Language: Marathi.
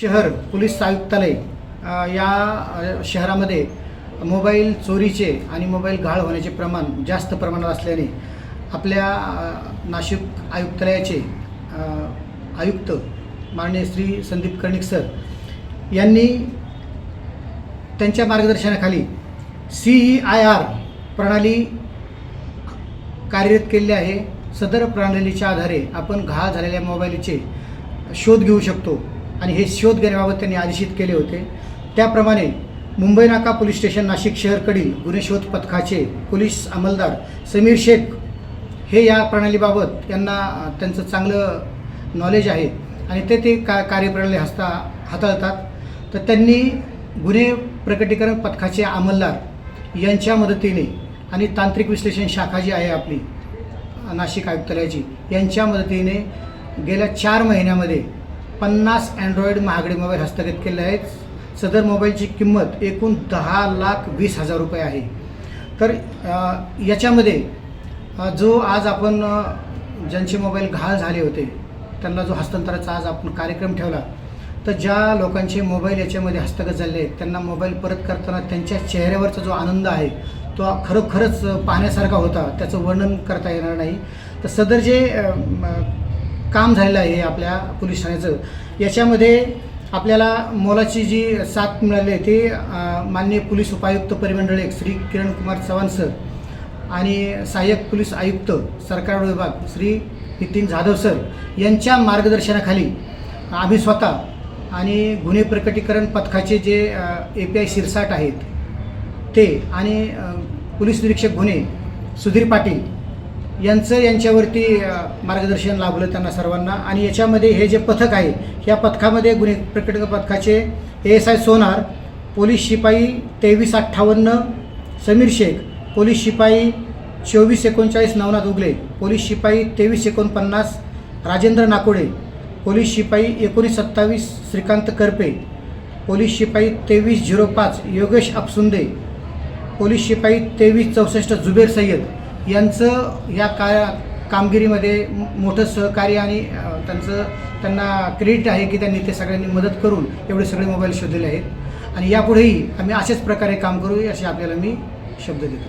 शहर पोलीस आयुक्तालय या शहरामध्ये मोबाईल चोरीचे आणि मोबाईल घाळ होण्याचे प्रमाण जास्त प्रमाणात असल्याने आपल्या नाशिक आयुक्तालयाचे आयुक्त माननीय श्री संदीप कर्णिक सर यांनी त्यांच्या मार्गदर्शनाखाली सी ई आय आर प्रणाली कार्यरत केलेली आहे. सदर प्रणालीच्या आधारे आपण घाळ झालेल्या मोबाईलचे शोध घेऊ शकतो. आणि हे शोध घेण्याबाबत त्यांनी आदेशित केले होते. त्याप्रमाणे मुंबई नाका पोलीस स्टेशन नाशिक शहरकडील गुन्हे शोध पथकाचे पोलीस अंमलदार समीर शेख हे या प्रणालीबाबत यांना त्यांचं चांगलं नॉलेज आहे आणि ते ते का कार्यप्रणाली हस्ता हाताळतात. तर त्यांनी गुन्हे प्रकटीकरण पथकाचे अंमलदार यांच्या मदतीने आणि तांत्रिक विश्लेषण शाखा जी आहे आपली नाशिक आयुक्तालयाची यांच्या मदतीने गेल्या चार महिन्यामध्ये पन्नास अँड्रॉइड महागडे मोबाईल हस्तगत केले आहेत. सदर मोबाईलची किंमत एकूण दहा लाख वीस हजार रुपये आहे. तर याच्यामध्ये जो आज आपण ज्यांचे मोबाईल घाल झाले होते त्यांना जो हस्तांतराचा आज आपण कार्यक्रम ठेवला तर ज्या लोकांचे मोबाईल याच्यामध्ये हस्तगत झाले आहेत त्यांना मोबाईल परत करताना त्यांच्या चेहऱ्यावरचा जो आनंद आहे तो खरोखरच पाहण्यासारखा होता. त्याचं वर्णन करता येणार नाही. तर सदर जे काम झालेलं आहे आपल्या पोलीस ठाण्याचं. याच्यामध्ये आपल्याला मोलाची जी साथ मिळाली आहे ते मान्य माननीय पोलीस उपायुक्त परिमंडळ एक श्री किरण कुमार चव्हाण सर आणि सहाय्यक पोलीस आयुक्त सरकार विभाग श्री नितीन जाधव सर यांच्या मार्गदर्शनाखाली आम्ही स्वतः आणि गुन्हे प्रकटीकरण पथकाचे जे ए पी आय शिरसाट आहेत ते आणि पोलीस निरीक्षक गुन्हे सुधीर पाटील यांचं यांच्यावरती मार्गदर्शन लाभलं त्यांना सर्वांना. आणि याच्यामध्ये हे जे पथक आहे या पथकामध्ये गुन्हे प्रकट पथकाचे A S I Sonar police शिपाई तेवीस अठ्ठावन्न समीर शेख पोलीस शिपाई चोवीस एकोणचाळीस नवनाथ उगले पोलीस शिपाई तेवीस एकोणपन्नास राजेंद्र नाकोडे पोलीस शिपाई एकोणीस सत्तावीस श्रीकांत करपे पोलीस शिपाई तेवीस झिरो पाच योगेश अपसुंदे पोलीस शिपाई तेवीस चौसष्ट जुबेर सय्यद यांचं या का कामगिरीमध्ये मोठं सहकार्य आणि त्यांचं त्यांना क्रेडिट आहे की त्यांनी ते सगळ्यांनी मदत करून एवढे सगळे मोबाईल शोधलेले आहेत. आणि यापुढेही आम्ही अशाच प्रकारे काम करू असे आपल्याला मी शब्द देतो.